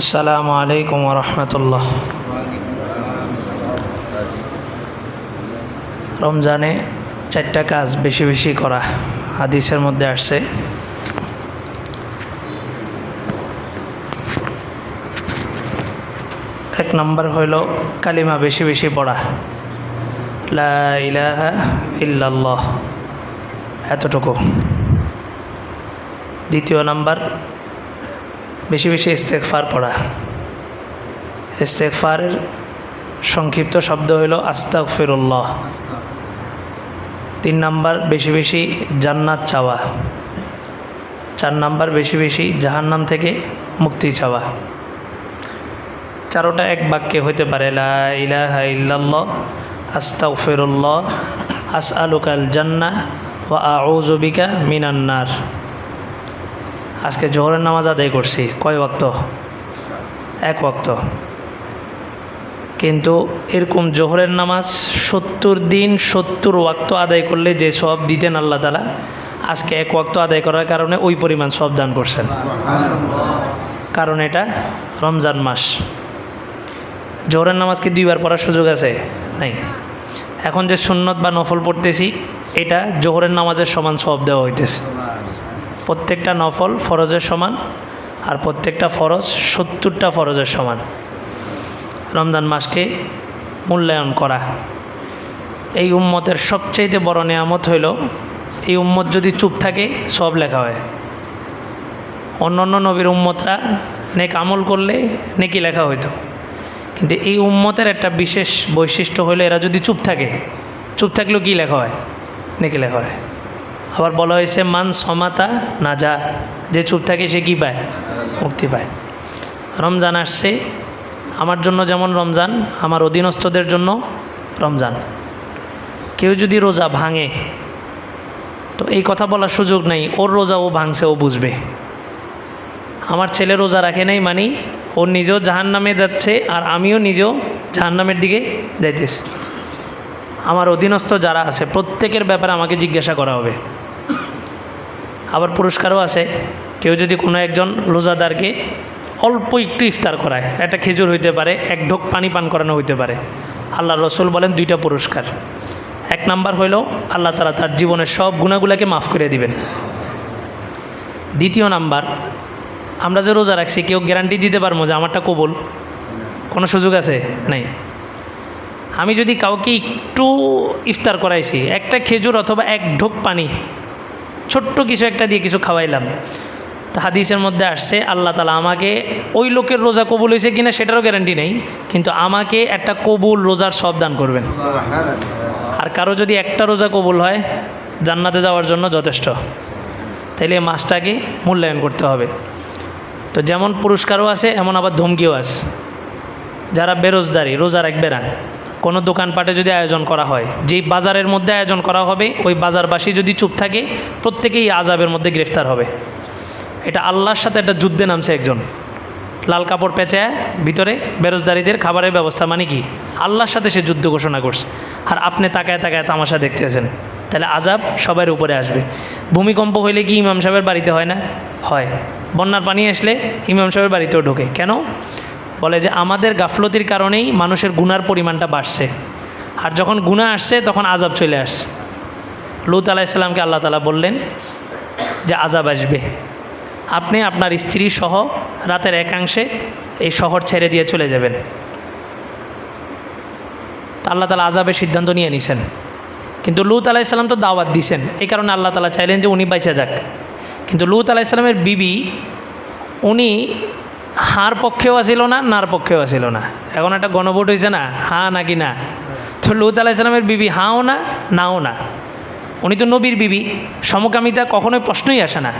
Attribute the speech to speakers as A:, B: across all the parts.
A: আসসালামু আলাইকুম রহমতুল্লাহ। রমজানে চারটা কাজ বেশি বেশি করা হাদিসের মধ্যে আসছে। এক নম্বর হইল কালিমা বেশি বেশি পড়া। লা ইলাহা ইল্লাল্লাহ, এতটুকু। দ্বিতীয় নাম্বার বেশি বেশি ইস্তেকফার পড়া। ইস্তেকফারের সংক্ষিপ্ত শব্দ হইল আস্তাক ফিরুল্লাহ তিন নাম্বার, বেশি বেশি জান্নাত চাওয়া। চার নাম্বার, বেশি বেশি জাহান্নাম থেকে মুক্তি চাওয়া। চারোটা এক বাক্যে হইতে পারে, লা ইলাহা ইল্লাল্লাহ আস্তাক ফিরুল্লাহ আস আলুকাল জান্না ও আউজবিকা মিনান্নার আজকে জোহরের নামাজ আদায় করছি। কয় ওয়াক্ত? এক ওয়াক্ত। কিন্তু এরকম জোহরের নামাজ সত্তর দিন সত্তর ওয়াক্ত আদায় করলে যে সব দিতেন আল্লাহ তালা আজকে এক ওয়াক্ত আদায় করার কারণে ওই পরিমাণ সব দান করছেন। কারণ এটা রমজান মাস। জোহরের নামাজ কি দুইবার পড়ার সুযোগ আছে? নাই। এখন যে সুন্নত বা নফল পড়তেছি, এটা জোহরের নামাজের সমান সব দেওয়া হইতেছে। প্রত্যেকটা নফল ফরজের সমান আর প্রত্যেকটা ফরজ সত্তরটা ফরজের সমান। রমজান মাসকে মূল্যায়ন করা। এই উম্মতের সবচাইতে বড় নেয়ামত হইল, এই উম্মত যদি চুপ থাকে, সব লেখা হয়। অন্য অন্য নবীর উম্মতরা নেক আমল করলে নেকি লেখা হইতো। কিন্তু এই উম্মতের একটা বিশেষ বৈশিষ্ট্য হইলে, এরা যদি চুপ থাকে, চুপ থাকলেও কী লেখা হয়? নেকি লেখা হয়। আবার বলা হয়েছে, মান সমাতা না যা যে চুপ থাকে সে কী পায়? মুক্তি পায়। রমজান আসছে। আমার জন্য যেমন রমজান, আমার অধীনস্থদের জন্য রমজান। কেউ যদি রোজা ভাঙে, তো এই কথা বলার সুযোগ নেই। ওর রোজা ও ভাঙছে, ও বুঝবে। আমার ছেলে রোজা রাখে নাই মানি, ও নিজেও জাহান নামে যাচ্ছে আর আমিও নিজেও জাহান নামের দিকে যাইতেছি। আমার অধীনস্থ যারা আছে, প্রত্যেকের ব্যাপারে আমাকে জিজ্ঞাসা করা হবে। আবার পুরস্কারও আছে। কেউ যদি কোনো একজন রোজাদারকে অল্প একটু ইফতার করায়, একটা খেজুর হইতে পারে, এক ঢোক পানি পান করানো হইতে পারে। আল্লাহ রসুল বলেন দুইটা পুরস্কার। এক নাম্বার হইল আল্লাহ তালা তার জীবনের সব গুণাগুলাকে মাফ করে দিবেন। দ্বিতীয় নাম্বার, আমরা যে রোজা রাখছি, কেউ গ্যারান্টি দিতে পারব যে আমারটা কবল? কোনো সুযোগ আছে? নাই। আমি যদি কাউকে একটু ইফতার করাইছি, একটা খেজুর অথবা এক ঢোক পানি ছোট্ট কিছু একটা দিয়ে কিছু খাওয়াইলাম। তা হাদিসের মধ্যে আসছে আল্লাহ তালা আমাকে ওই লোকের রোজা কবুল হয়েছে কিনা সেটারও গ্যারান্টি নেই কিন্তু আমাকে একটা কবুল রোজার সব দান করবেন। আর কারও যদি একটা রোজা কবুল হয় জান্নাতে যাওয়ার জন্য যথেষ্ট। তাইলে এই মাসটাকে মূল্যায়ন করতে হবে। তো যেমন পুরস্কারও আছে এমন আবার ধমকিও আছে। যারা বেরোজদারি রোজা রাখবে না কোনো দোকানপাটে যদি আয়োজন করা হয়, যেই বাজারের মধ্যে আয়োজন করা হবে, ওই বাজারবাসী যদি চুপ থাকে, প্রত্যেকেই আজাবের মধ্যে গ্রেফতার হবে। এটা আল্লাহর সাথে একটা যুদ্ধে নামছে একজন। লাল কাপড় পেঁচায় ভিতরে বেরোজদারিদের খাবারের ব্যবস্থা মানে কি? আল্লাহর সাথে সে যুদ্ধ ঘোষণা করছে। আর আপনি তাকায় তাকায় তামাশা দেখতেছেন। তাহলে আজাব সবার উপরে আসবে। ভূমিকম্প হইলে কি ইমাম সাহেবের বাড়িতে হয় না? হয়। বন্যার পানি আসলে ইমাম সাহেবের বাড়িতেও ঢোকে। কেন? বলে যে আমাদের গাফলতির কারণেই মানুষের গুনার পরিমাণটা বাড়ছে। আর যখন গুণা আসছে, তখন আজাব চলে আসছে। লুত আলাইসাল্লামকে আল্লাহ তালা বললেন যে আজাব আসবে। আপনি আপনার স্ত্রী সহ রাতের একাংশে এই শহর ছেড়ে দিয়ে চলে যাবেন। তা আল্লাহ তালা আজাবের সিদ্ধান্ত নিয়ে নিছেন। কিন্তু লুত আলাইসাল্লাম তো দাওয়াত দিছেন। এই কারণে আল্লাহ তালা চাইলেন যে উনি বাইচা যাক। কিন্তু লুত আলাইসাল্লামের বিবি, উনি হার পক্ষেও আসিল না, নার পক্ষেও আসিল না। এখন একটা গণভোট হয়েছে না, হা নাকি না? তো লুত আলাইসালামের বিবি হাও না, নাও না? উনি তো নবীর বিবি, সমকামিতা কখনোই প্রশ্নই আসে না।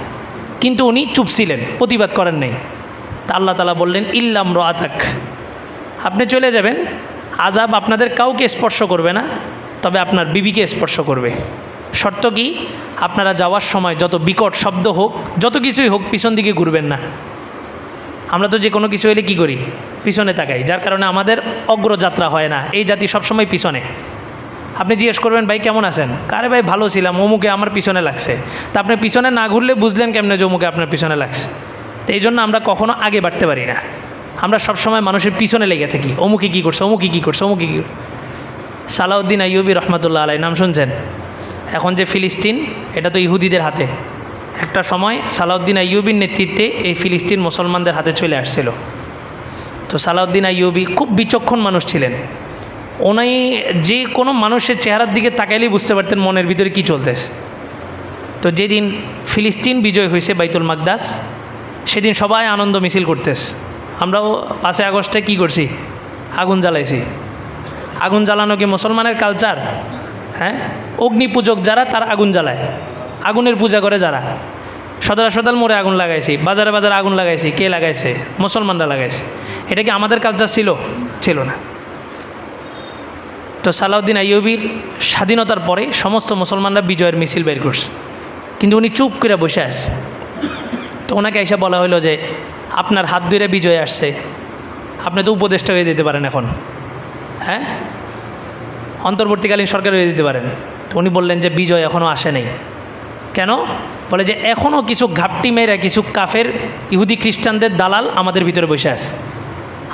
A: কিন্তু উনি চুপ ছিলেন, প্রতিবাদ করেন নাই। তা আল্লাহ তালা বললেন ইল্লাম রাতাক আপনি চলে যাবেন আজাব আপনাদের কাউকে স্পর্শ করবে না, তবে আপনার বিবিকে স্পর্শ করবে। শর্ত কি? আপনারা যাওয়ার সময় যত বিকট শব্দ হোক, যত কিছুই হোক, পিছন দিকে ঘুরবেন না। আমরা তো যে কোনো কিছু হলে কী করি? পিছনে তাকাই, যার কারণে আমাদের অগ্রযাত্রা হয় না। এই জাতি সবসময় পিছনে। আপনি জিজ্ঞেস করবেন, ভাই, কেমন আছেন? কারে ভাই, ভালো ছিলাম, অমুকে আমার পিছনে লাগছে। তা আপনি পিছনে না ঘুরলে বুঝলেন কেমনে যে অমুকে আপনার পিছনে লাগছে? তো এই জন্য আমরা কখনো আগে বাড়তে পারি না। আমরা সবসময় মানুষের পিছনে লেগে থাকি। অমুকে কী করছে? অমুকে কী করছে? অমুকে কী সালাউদ্দিন আইয়ুবী রহমতুল্লাহ আলাই নাম শুনছেন? এখন যে ফিলিস্তিন, এটা তো ইহুদিদের হাতে। একটা সময় সালাউদ্দিন আইয়ুবির নেতৃত্বে এই ফিলিস্তিন মুসলমানদের হাতে চলে আসছিল। তো সালাউদ্দিন আইয়ুবী খুব বিচক্ষণ মানুষ ছিলেন। ওনাই যে কোনো মানুষের চেহারার দিকে তাকাইলেই বুঝতে পারতেন মনের ভিতরে কী চলতেছে। তো যেদিন ফিলিস্তিন বিজয় হয়েছে বাইতুল মাকদাস, সেদিন সবাই আনন্দ মিছিল করতেছে। আমরাও পাঁচই আগস্টে কি করছি? আগুন জ্বালাইছি। আগুন জ্বালানো কি মুসলমানের কালচার হ্যাঁ? অগ্নি পূজক যারা, তারা আগুন জ্বালায়। আগুনের পূজা করে যারা। সদর হাসপাতাল মোড়ে আগুন লাগাইছি, বাজারে বাজারে আগুন লাগাইছি, কে লাগাইছে? মুসলমানরা লাগাইছে। এটা কি আমাদের কালচার ছিল? ছিল না। তো সালাউদ্দিন আইয়ুবির স্বাধীনতার পরে সমস্ত মুসলমানরা বিজয়ের মিছিল বের করছে। কিন্তু উনি চুপ করে বসে আছে। তো ওনাকে এসে বলা হলো যে, আপনার হাত ধরে বিজয় আসছে। আপনি তো উপদেষ্টা হয়ে যেতে পারেন এখন। হ্যাঁ? অন্তর্বর্তীকালীন সরকার হয়ে যেতে পারেন। তো উনি বললেন যে, বিজয় এখনও আসে নাই। কেন? বলে যে এখনও কিছু ঘাপটি মেয়েরা কিছু কাফের ইহুদি খ্রিস্টানদের দালাল আমাদের ভিতরে বসে আছে।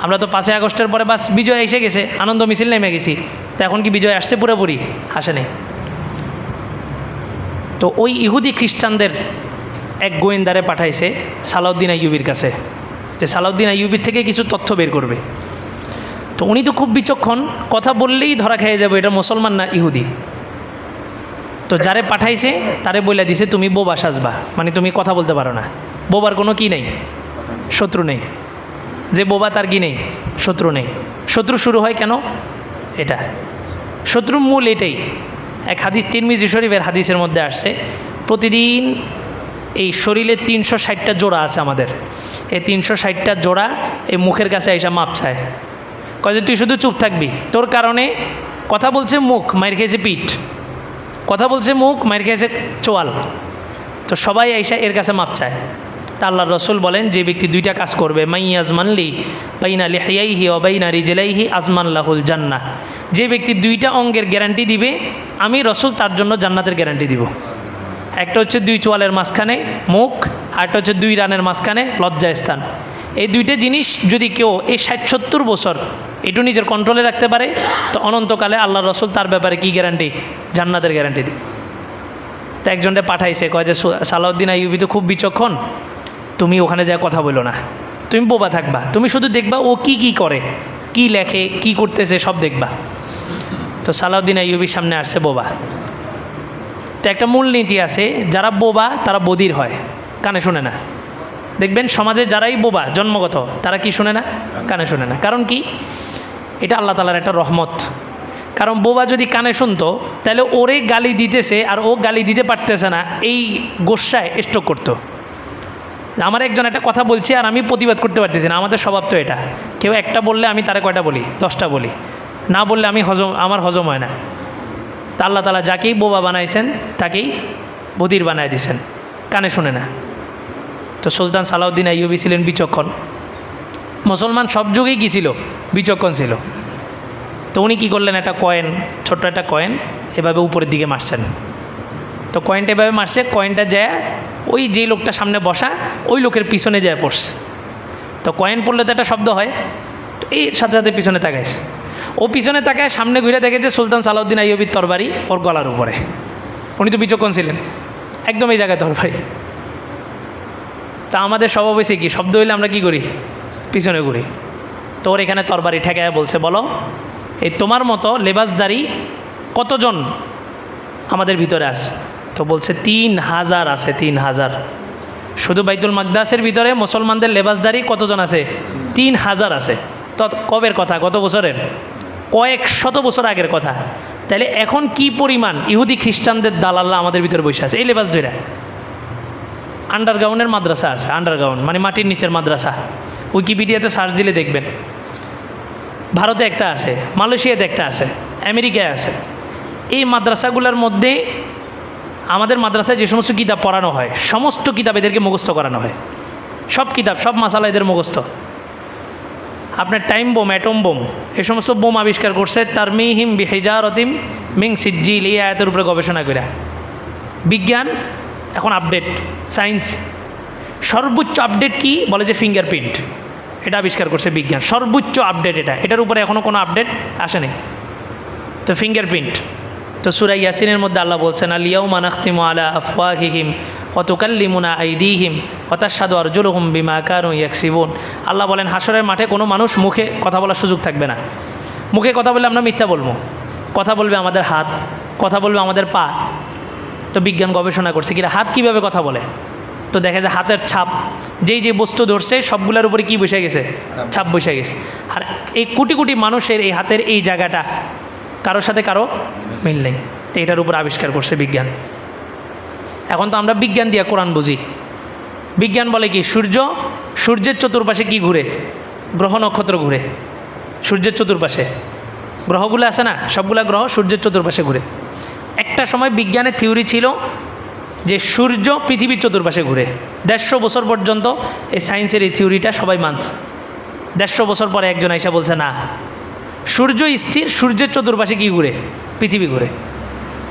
A: আমরা তো পাঁচই আগস্টের পরে বাস বিজয় এসে গেছে, আনন্দ মিছিল নেমে গেছি। তো এখন কি বিজয় আসছে পুরোপুরি? আসে নেই। তো ওই ইহুদি খ্রিস্টানদের এক গোয়েন্দারে পাঠাইছে সালাউদ্দিন আইয়ুবির কাছে, যে সালাউদ্দিন আইয়ুবির থেকে কিছু তথ্য বের করবে। তো উনি তো খুব বিচক্ষণ, কথা বললেই ধরা খেয়ে যাবে, এটা মুসলমান না ইহুদি? তো যারে পাঠাইছে, তারে বলে দিছে, তুমি বোবা সাজবা। মানে তুমি কথা বলতে পারো না। বোবার কোনো কি নেই? শত্রু নেই। যে বোবা তার কি নেই? শত্রু নেই। শত্রু শুরু হয় কেন? এটা। শত্রুর মূল এটাই। এক হাদিস, তিরমিজি শরীফের হাদিসের মধ্যে আসছে, প্রতিদিন এই শরীরে তিনশো ষাটটা জোড়া আছে আমাদের। এই তিনশো ষাটটা জোড়া এই মুখের কাছে এসে মাপ চায়। কয় তুই শুধু চুপ থাকবি। তোর কারণে কথা বলছে মুখ, মায়ের খেয়েছে পিঠ। কথা বলছে মুখ মায়ের খেয়েছে চোয়াল। তো সবাই এসে এর কাছে মাপ চায়। তা আল্লাহ রসুল বলেন, যে ব্যক্তি দুইটা কাজ করবে, মাই আজমানলি বাইনা লিহাইহি ও বাইনা রিজেলাইহি আজমান লাহুল জান্না। যে ব্যক্তি দুইটা অঙ্গের গ্যারান্টি দিবে, আমি রসুল তার জন্য জান্নাতের গ্যারান্টি দিব। একটা হচ্ছে দুই চোয়ালের মাঝখানে মুখ আরেকটা হচ্ছে দুই রানের মাঝখানে লজ্জা স্থান এই দুইটা জিনিস যদি কেউ এই ষাট সত্তর বছর একটু নিজের কন্ট্রোলে রাখতে পারে, তো অনন্তকালে আল্লাহ রসুল তার ব্যাপারে কি গ্যারান্টি জান্নাতের গ্যারান্টি দিই তো একজনটা পাঠাইছে, কয় যে সালাউদ্দিন আইয়ুবি তো খুব বিচক্ষণ। তুমি ওখানে যা কথা বলো না। তুমি বোবা থাকবা। তুমি শুধু দেখবা ও কি কি করে, কি লেখে, কি করতেছে, সব দেখবা। তো সালাউদ্দিন আইউবির সামনে আসছে বোবা। তো একটা মূলনীতি আছে, যারা বোবা তারা বদির হয়। কানে শুনে না। দেখবেন সমাজে যারাই বোবা, জন্মগত, তারা কি শুনে না? কানে শুনে না। কারণ কি? এটা আল্লাহ তালার একটা রহমত। কারণ বোবা যদি কানে শুনতো, তাহলে ওরে গালি দিতেছে আর ও গালি দিতে পারতেছে না, এই গোসায় স্ট্রোক করতো। আমার একজন একটা কথা বলছে আর আমি প্রতিবাদ করতে পারতেছি না, আমাদের স্বভাব তো এটা। কেউ একটা বললে আমি তারে কয়টা বলি? দশটা বলি। না বললে আমি হজম, আমার হজম হয় না। তা আল্লাহ তালা যাকেই বোবা বানাইছেন, তাকেই বদির বানায় দিছেন। কানে শুনে না। তো সুলতান সালাউদ্দিন আইয়ুবি ছিলেন বিচক্ষণ। মুসলমান সব যুগেই কী ছিল? বিচক্ষণ ছিল। তো উনি কী করলেন? একটা কয়েন ছোট্ট একটা কয়েন এভাবে উপরের দিকে মারছেন। তো কয়েনটা এভাবে মারছে কয়েনটা যায়, ওই যে লোকটা সামনে বসা, ওই লোকের পিছনে যায় পড়ছে। তো কয়েন পড়লে তো একটা শব্দ হয়। তো এই সাথে সাথে পিছনে তাকাইছে। ও পিছনে তাকায়, সামনে ঘুরে দেখে যে সুলতান সালাউদ্দিন আইয়ুবির তরবারি ওর গলার উপরে। উনি তো বিচক্ষণ ছিলেন। একদম এই জায়গায় তরবারি। তা আমাদের স্বভাব হয়েছে কি, শব্দ হইলে আমরা কি করি? পিছনে ঘুরি। তো ওর এখানে তরবারি ঠেকায় বলছে, বলো, এই তোমার মতো লেবাসদারি কতজন আমাদের ভিতরে আছে? তো বলছে, তিন হাজার আছে, তিন হাজার। শুধু বাইতুল মাকদাসের ভিতরে মুসলমানদের লেবাসদারি কতজন আছে? তিন হাজার আছে। তো কবের কথা? কত বছরের? কয়েক শত বছর আগের কথা। তাহলে এখন কি পরিমাণ ইহুদি খ্রিস্টানদের দালাল্লা আমাদের ভিতরে বসে আছে? এই লেবাস ধরে আন্ডারগ্রাউন্ডের মাদ্রাসা আছে আন্ডারগ্রাউন্ড মানে মাটির নিচের মাদ্রাসা। উইকিপিডিয়াতে সার্চ দিলে দেখবেন। ভারতে একটা আছে, মালয়েশিয়াতে একটা আছে, আমেরিকায় আছে। এই মাদ্রাসাগুলোর মধ্যে আমাদের মাদ্রাসায় যে সমস্ত কিতাব পড়ানো হয়, সমস্ত কিতাব এদেরকে মুখস্থ করানো হয়। সব কিতাব, সব মাসালা এদের মুখস্থ। আপনার টাইম বোম অ্যাটম বোম এ সমস্ত বোম আবিষ্কার করছে তার মিহিম বিহেজার অতিম মিং সিজ্জিল এই আয়াতের উপরে গবেষণা করে বিজ্ঞান এখন আপডেট সায়েন্স সর্বোচ্চ আপডেট কি? বলে যে ফিঙ্গারপ্রিন্ট এটা আবিষ্কার করছে বিজ্ঞান। সর্বোচ্চ আপডেট এটা। এটার উপরে এখনও কোনো আপডেট আসেনি। তো ফিঙ্গারপ্রিন্ট তো সুরাই ইয়াসিনের মধ্যে আল্লাহ বলছেন আলিয়াউ মানাখতিম আলা আফওয়াহিহিম অতুকাল্লিমুনা আইদিহিম অতাসাদু আরজুলহুম বিমা কানু ইয়াকসিবুন। আল্লাহ বলেন হাসরের মাঠে কোনো মানুষ মুখে কথা বলার সুযোগ থাকবে না। মুখে কথা বলে আমরা মিথ্যা বলব। কথা বলবে আমাদের হাত, কথা বলবে আমাদের পা তো বিজ্ঞান গবেষণা করছে কিনা হাত কীভাবে কথা বলে? তো দেখা যায় হাতের ছাপ, যেই যে বস্তু ধরছে, সবগুলোর উপরে কি বসে গেছে? ছাপ বসে গেছে। আর এই কোটি কোটি মানুষের এই হাতের এই জায়গাটা, কারোর সাথে কারও মিল নেই। তো এটার উপর আবিষ্কার করছে বিজ্ঞান। এখন তো আমরা বিজ্ঞান দিয়ে কোরআন বুঝি। বিজ্ঞান বলে কি, সূর্য, সূর্যের চতুর্পাশে কি ঘুরে? গ্রহ নক্ষত্র ঘুরে। সূর্যের চতুর্পাশে। গ্রহগুলো আছে না? সবগুলা গ্রহ সূর্যের চতুর্পাশে ঘুরে। একটা সময় বিজ্ঞানের থিওরি ছিল যে সূর্য পৃথিবীর চতুর্পাশে ঘুরে। দেড়শো বছর পর্যন্ত এই সায়েন্সের এই থিওরিটা সবাই মানছে। দেড়শো বছর পরে একজন আইসা বলছে, না, সূর্য স্থির, সূর্যের চতুর্পাশে কি ঘুরে? পৃথিবী ঘুরে।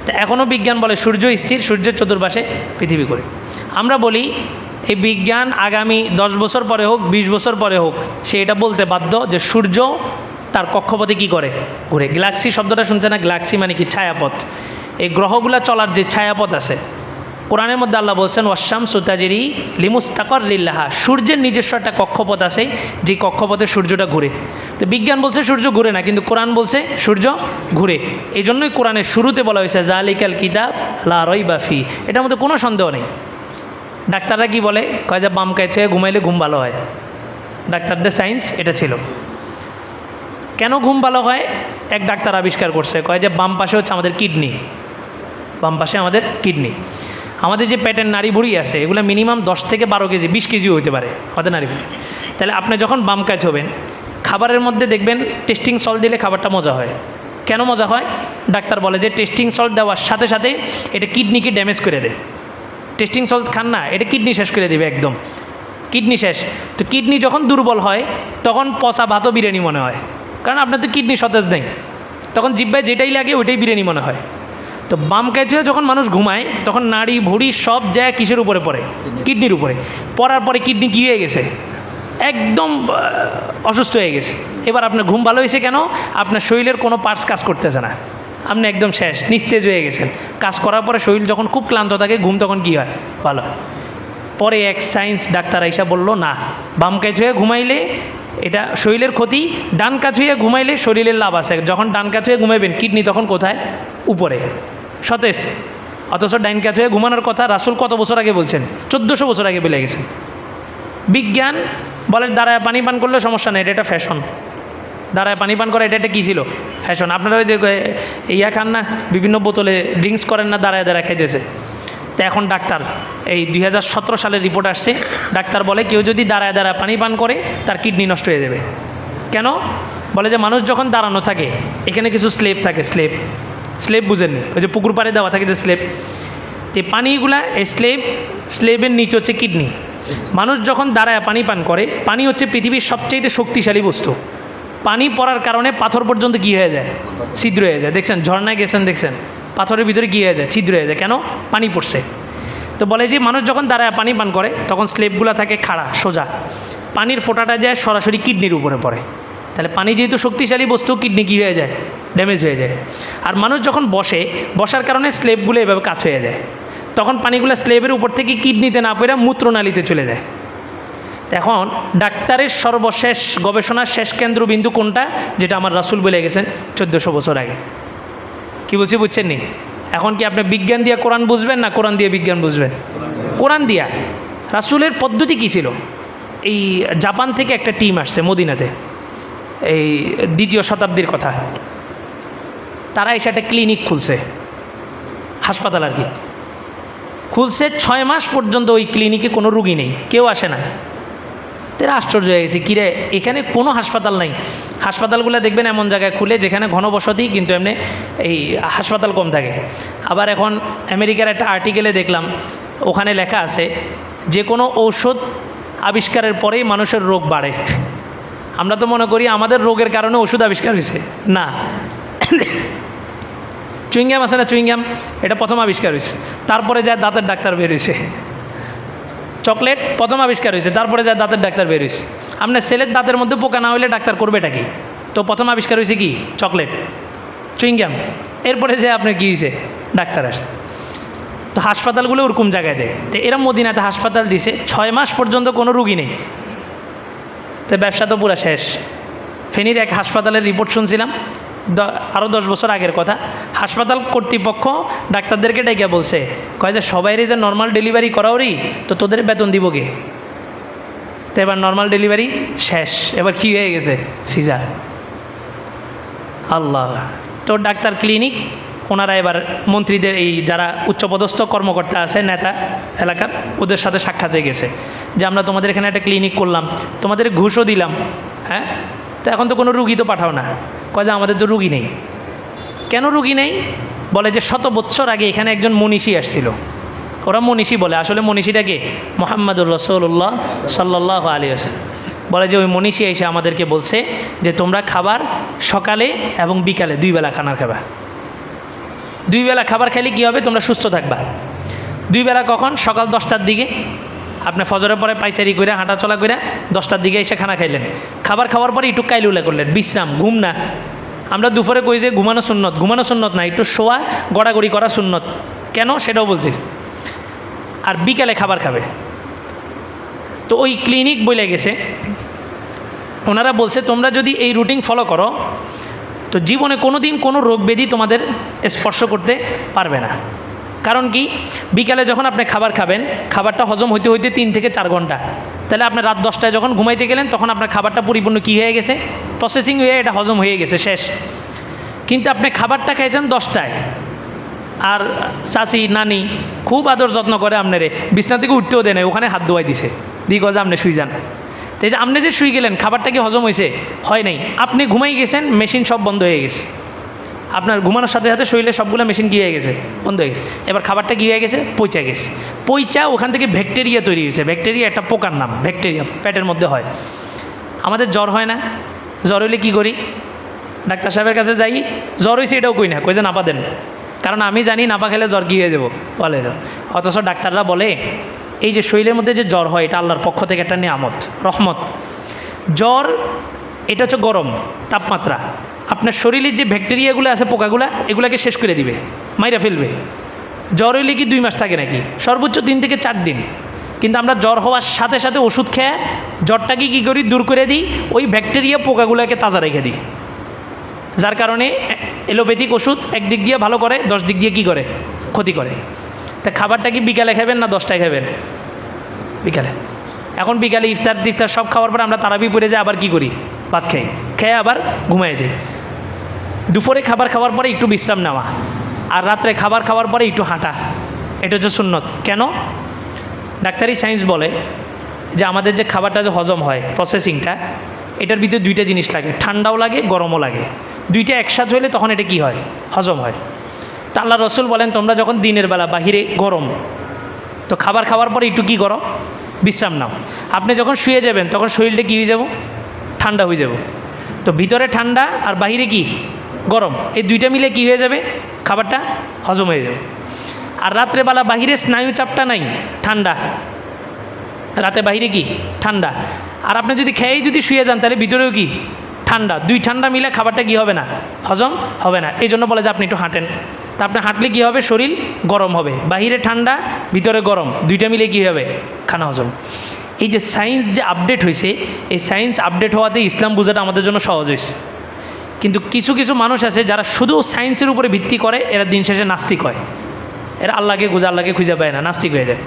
A: তা এখনও বিজ্ঞান বলে সূর্য স্থির, সূর্যের চতুর্পাশে পৃথিবী ঘুরে। আমরা বলি, এই বিজ্ঞান আগামী দশ বছর পরে হোক, বিশ বছর পরে হোক, সে এটা বলতে বাধ্য যে সূর্য তার কক্ষপথে কি করে? ঘুরে। গ্যালাক্সি শব্দটা শুনছে না? গ্যালাক্সি মানে কি ছায়াপথ? এই গ্রহগুলা চলার যে ছায়াপথ আছে, কোরআনের মধ্যে আল্লাহ বলছেন ওয়াসাম সুতাজিরি লিমুস্তাকর লিল্লাহা সূর্যের নিজস্ব একটা কক্ষপথ আছে, যে কক্ষপথে সূর্যটা ঘুরে। তো বিজ্ঞান বলছে সূর্য ঘুরে না, কিন্তু কোরআন বলছে সূর্য ঘুরে। এই জন্যই কোরআনের শুরুতে বলা হয়েছে, জালিকাল কিতাব লা রই বাফি এটার মধ্যে কোনো সন্দেহ নেই। ডাক্তাররা কি বলে? কয় যে, বাম কায় ছুঁয়ে ঘুমাইলে ঘুম ভালো হয়। ডাক্তারদের সায়েন্স এটা ছিল। কেন ঘুম ভালো হয়? এক ডাক্তার আবিষ্কার করছে, কয় যে, বাম পাশে হচ্ছে আমাদের কিডনি। বাম পাশে আমাদের কিডনি। আমাদের যে পেটের নাড়ি ভুড়ি আছে, এগুলো মিনিমাম দশ থেকে বারো কেজি, বিশ কেজিও হতে পারে নাড়ি ভুঁড়ি। তাহলে আপনি যখন বাম কাজ হবেন, খাবারের মধ্যে দেখবেন টেস্টিং সল্ট দিলে খাবারটা মজা হয়। কেন মজা হয়? ডাক্তার বলে যে টেস্টিং সল্ট দেওয়ার সাথে সাথে এটা কিডনিকে ড্যামেজ করে দেয়। টেস্টিং সল্ট খান না, এটা কিডনি শেষ করে দেবে একদম। কিডনি শেষ। তো কিডনি যখন দুর্বল হয়, তখন পচা ভাতও বিরিয়ানি মনে হয়। কারণ আপনার তো কিডনি সতেজ নেই। তখন জিব্বায় যেটাই লাগে, ওইটাই বিরিয়ানি মনে হয়। তো বাম কাছে যখন মানুষ ঘুমায় তখন নাড়ি ভুড়ি সব যায় কিসের উপরে পড়ে? কিডনির। উপরে। পড়ার পরে কিডনি কী হয়ে গেছে? একদম অসুস্থ হয়ে গেছে। এবার আপনার ঘুম ভালো হয়েছে কেন? আপনার শরীরের কোনো পার্টস কাজ করতেছে না। আপনি একদম শেষ নিস্তেজ হয়ে গেছেন। কাজ করার পরে শরীর যখন খুব ক্লান্ত থাকে ঘুম তখন কী হয়? ভালো। পরে এক সায়েন্স ডাক্তার আইসা বলল না বাম কাজ হয়ে ঘুমাইলে এটা শরীরের ক্ষতি ডান কাজ হয়ে ঘুমাইলে শরীরের লাভ আছে। যখন ডান কাজ হয়ে ঘুমাইবেন কিডনি তখন কোথায়? উপরে। সতেজ। অথচ ডাইন কাজ হয়ে ঘুমানোর কথা রাসুল কত বছর আগে বলছেন? চোদ্দোশো বছর আগে বলে গেছেন। বিজ্ঞান বলে দাঁড়ায় পানি পান করলে সমস্যা নেই, এটা একটা ফ্যাশন। দাঁড়ায় পানি পান করা, এটা একটা কী ছিল? ফ্যাশন। আপনারা ওই যে ইয়া খান না, বিভিন্ন বোতলে ড্রিঙ্কস করেন না, দাঁড়ায় দাঁড়ায় খাইতেছে। তো এখন ডাক্তার, এই দুই হাজার সতেরো সালের রিপোর্ট আসছে, ডাক্তার বলে কেউ যদি দাঁড়ায় দাঁড়ায় পানি পান করে, তার কিডনি নষ্ট হয়ে যাবে। কেন? বলে যে মানুষ যখন দাঁড়ানো থাকে, এখানে কিছু স্লেপ থাকে স্লেপ স্লেপ বুঝেননি ওই যে পুকুর পাড়ে দেওয়া থাকে যে স্লেপ। যে পানিগুলা, এই স্লেব স্লেবের নিচে হচ্ছে কিডনি। মানুষ যখন দাঁড়ায় পানি পান করে, পানি হচ্ছে পৃথিবীর সবচেয়ে শক্তিশালী বস্তু। পানি পড়ার কারণে পাথর পর্যন্ত কী হয়ে যায়? ছিদ্র হয়ে যায়। দেখছেন? ঝর্ণায় গেছেন, দেখছেন? পাথরের ভিতরে কী হয়ে যায়? ছিদ্র হয়ে যায়। কেন? পানি পড়ছে। তো বলে যে, মানুষ যখন দাঁড়ায় পানি পান করে, তখন স্লেবগুলো থাকে খাড়া, সোজা। পানির ফোঁটাটা যায় সরাসরি কিডনির উপরে পড়ে। তাহলে পানি যেহেতু শক্তিশালী বস্তু, কিডনি কী হয়ে যায়? ড্যামেজ হয়ে যায়। আর মানুষ যখন বসে, বসার কারণে স্লেবগুলো এভাবে কাত হয়ে যায়। তখন পানিগুলো স্লেবের উপর থেকে কিডনিতে না পড়ে মূত্রনালীতে চলে যায়। এখন ডাক্তারের সর্বশেষ গবেষণার শেষ কেন্দ্রবিন্দু কোনটা? যেটা আমার রাসুল বলে গেছেন চোদ্দোশো বছর আগে। কি বলছি, বুঝছেন নি? এখন কি আপনি বিজ্ঞান দিয়ে কোরআন বুঝবেন না কোরআন দিয়ে বিজ্ঞান বুঝবেন? কোরআন দিয়া। রাসুলের পদ্ধতি কী ছিল? এই জাপান থেকে একটা টিম আসছে মদিনাতে। এই দ্বিতীয় শতাব্দীর কথা। তারা এসে একটা ক্লিনিক খুলছে, হাসপাতাল আর কি। খুলছে, ছয় মাস পর্যন্ত ওই ক্লিনিকে কোনো রুগী নেই, কেউ আসে না। তারা আশ্চর্য হয়ে গেছে, কিরে, এখানে কোনো হাসপাতাল নাই। হাসপাতালগুলো দেখবেন এমন জায়গায় খুলে, যেখানে ঘনবসতি, কিন্তু এমনি এই হাসপাতাল কম থাকে। আবার এখন আমেরিকার একটা আর্টিকেলে দেখলাম, ওখানে লেখা আছে, যে কোনো ঔষধ আবিষ্কারের পরেই মানুষের রোগ বাড়ে। আমরা তো মনে করি আমাদের রোগের কারণে ওষুধ আবিষ্কার হয়েছে। না। চুইংগাম আছে না চুইংগাম? এটা প্রথম আবিষ্কার হয়েছে। তারপরে যায় দাঁতের ডাক্তার বের হয়েছে। চকলেট, প্রথম আবিষ্কার হয়েছে। তারপরে যায় দাঁতের ডাক্তার বের হয়েছে। আপনার ছেলের দাঁতের মধ্যে পোকা না হলে ডাক্তার করবেটা কি? তো প্রথম আবিষ্কার হয়েছে কি? চকলেট। Chewing gum. এরপরে যে আপনার কী হয়েছে? ডাক্তার আসছে। তো হাসপাতালগুলো ওরকম জায়গায় দেয়। তো এরম মদিনাতে হাসপাতাল দিছে। ছয় মাস পর্যন্ত কোনো রুগী নেই। তো ব্যবসা তো পুরো শেষ। ফেনীর এক হাসপাতালের রিপোর্ট শুনছিলাম। আরও দশ বছর আগের কথা। হাসপাতাল কর্তৃপক্ষ ডাক্তারদেরকে ডেকে বলছে, কয় যে সবাইরই যে নর্মাল ডেলিভারি করাওরই তো তোদের বেতন দিব কে তো এবার নর্মাল ডেলিভারি শেষ। এবার কী হয়ে গেছে? সিজার। আল্লাহ। তো ডাক্তার ক্লিনিক ওনারা এবার মন্ত্রীদের এই যারা উচ্চপদস্থ কর্মকর্তা আছে, নেতা এলাকার, ওদের সাথে সাক্ষাতে গেছে যে আমরা তোমাদের এখানে একটা ক্লিনিক করলাম, তোমাদের ঘুষও দিলাম হ্যাঁ? তো এখন তো কোনো রুগী তো পাঠাও না। কয় যে আমাদের তো রুগী নেই। কেন রুগী নেই? বলে যে শত বছর আগে এখানে একজন মনীষী আসছিল। ওরা মনীষী বলে, আসলে মনীষীটা কে? মোহাম্মদুর রসৌল্লাহ সাল্লাহ আলী আস বলে যে ওই মনীষী এসে আমাদেরকে বলছে যে তোমরা খাবার সকালে এবং বিকালে দুই বেলা খানার খাবা। দুই বেলা খাবার খেলে কী হবে? তোমরা সুস্থ থাকবা। দুই বেলা কখন? সকাল দশটার দিকে। আপনি ফজরের পরে পাইচারি করে হাঁটা চলা করে দশটার দিকে এসে খানা খাইলেন। খাবার খাওয়ার পরে একটু কাইলুলা করলেন, বিশ্রাম, ঘুম না। আমরা দুপুরে কই যে ঘুমানো সুন্নত ঘুমানো সুন্নত না, একটু শোয়া, গড়াগড়ি করা সুন্নত। কেন? সেটাও বলতেছি। আর বিকালে খাবার খাবে। তো ওই ক্লিনিক বলে গেছে। ওনারা বলছে, তোমরা যদি এই রুটিন ফলো করো, তো জীবনে কোনো দিন কোনো রোগ ব্যাধি তোমাদের স্পর্শ করতে পারবে না। কারণ কি? বিকালে যখন আপনি খাবার খাবেন, খাবারটা হজম হইতে হইতে তিন থেকে চার ঘণ্টা। তাহলে আপনি রাত দশটায় যখন ঘুমাইতে গেলেন, তখন আপনার খাবারটা পরিপূর্ণ কী হয়ে গেছে? প্রসেসিং হয়ে এটা হজম হয়ে গেছে, শেষ। কিন্তু আপনি খাবারটা খাইছেন দশটায়। আর চাচি, নানি খুব আদর যত্ন করে আপনারে। বিছনা থেকে উঠতেও দেয় ওখানে হাত ধোয়াই দিছে। দিয়ে গজা আপনি শুই যান। তো এই যে আপনি যে শুই গেলেন, খাবারটা কি হজম হয়েছে হয় নাই। আপনি ঘুমাই গেছেন, মেশিন সব বন্ধ হয়ে গেছে। আপনার ঘুমানোর সাথে সাথে শরীরে সবগুলো মেশিন গিয়ে গেছে, বন্ধ হয়ে গেছে। এবার খাবারটা গিয়ে গেছে পইচা গেছে। পইচা ওখান থেকে ব্যাকটেরিয়া তৈরি হয়েছে। ব্যাকটেরিয়া একটা পোকার নাম ব্যাকটেরিয়া পেটের মধ্যে হয়। আমাদের জ্বর হয় না। জ্বর হইলে কী করি? ডাক্তার সাহেবের কাছে যাই। জ্বর হয়েছে এটাও কই না, কই যে নাপা দেন। কারণ আমি জানি নাপা খেলে জ্বর গিয়ে যাব, বলে অথচ ডাক্তাররা বলে, এই যে শরীরের মধ্যে যে জ্বর হয়, এটা আল্লাহর পক্ষ থেকে একটা নিয়ামত, রহমত। জ্বর এটা হচ্ছে গরম তাপমাত্রা। আপনার শরীরের যে ব্যাকটেরিয়াগুলো আছে, পোকাগুলো, এগুলোকে শেষ করে দিবে, মাইরা ফেলবে। জ্বর হইলে কি দুই মাস থাকে নাকি? সর্বোচ্চ তিন থেকে চার দিন। কিন্তু আমরা জ্বর হওয়ার সাথে সাথে ওষুধ খেয়ে জ্বরটাকে কী করি? দূর করে দিই, ওই ব্যাকটেরিয়া, পোকাগুলোকে তাজা রেখে দিই। যার কারণে এলোপ্যাথিক ওষুধ একদিক দিয়ে ভালো করে, দশ দিক দিয়ে কী করে? ক্ষতি করে। তা খাবারটা কি বিকালে খাবেন না দশটায় খাবেন? বিকালে। এখন বিকালে ইফতার টিফতার সব খাওয়ার পরে আমরা তারাবি পরে যাই, আবার কি করি? ভাত খাই খেয়ে আবার ঘুমায় যাই দুপুরে খাবার খাওয়ার পরে একটু বিশ্রাম নেওয়া আর রাত্রে খাবার খাওয়ার পরে একটু হাঁটা। এটা হচ্ছে সুন্নত। কেন? ডাক্তারি সায়েন্স বলে যে আমাদের যে খাবারটা যে হজম হয় প্রসেসিংটা এটার ভিতরে দুইটা জিনিস লাগে, ঠান্ডাও লাগে, গরমও লাগে। দুইটা একসাথ হলে তখন এটা কি হয়? হজম হয়। তা আল্লাহ রসুল বলেন, তোমরা যখন দিনের বেলা বাহিরে গরম, তো খাবার খাওয়ার পরে একটু কী করো? বিশ্রাম নাও। আপনি যখন শুয়ে যাবেন, তখন শরীরটা কী হয়ে যাব? ঠান্ডা হয়ে যাব। তো ভিতরে ঠান্ডা আর বাহিরে কি? গরম। এই দুইটা মিলে কি হয়ে যাবে? খাবারটা হজম হয়ে যাবে। আর রাত্রেবেলা বাহিরে স্নায়ু চাপটা নাই, ঠান্ডা। রাতে বাহিরে কি? ঠান্ডা। আর আপনি যদি খেয়েই যদি শুয়ে যান, তাহলে ভিতরেও কি? ঠান্ডা। দুই ঠান্ডা মিলে খাবারটা কি হবে না? হজম হবে না। এই জন্য বলে যে আপনি একটু হাঁটেন। তা আপনি হাঁটলে কী হবে? শরীর গরম হবে। বাহিরে ঠান্ডা, ভিতরে গরম। দুইটা মিলে কী হবে? খানা হজম। এই যে সায়েন্স যে আপডেট হয়েছে এই সায়েন্স আপডেট হওয়াতে ইসলাম বোঝাটা আমাদের জন্য সহজ হয়েছে কিন্তু কিছু কিছু মানুষ আছে যারা শুধু সায়েন্সের উপরে ভিত্তি করে, এরা দিন শেষে নাস্তিক হয়। এরা আল্লাহকে গুজা আল্লাহকে খুঁজে পায় না, নাস্তিক হয়ে যায়।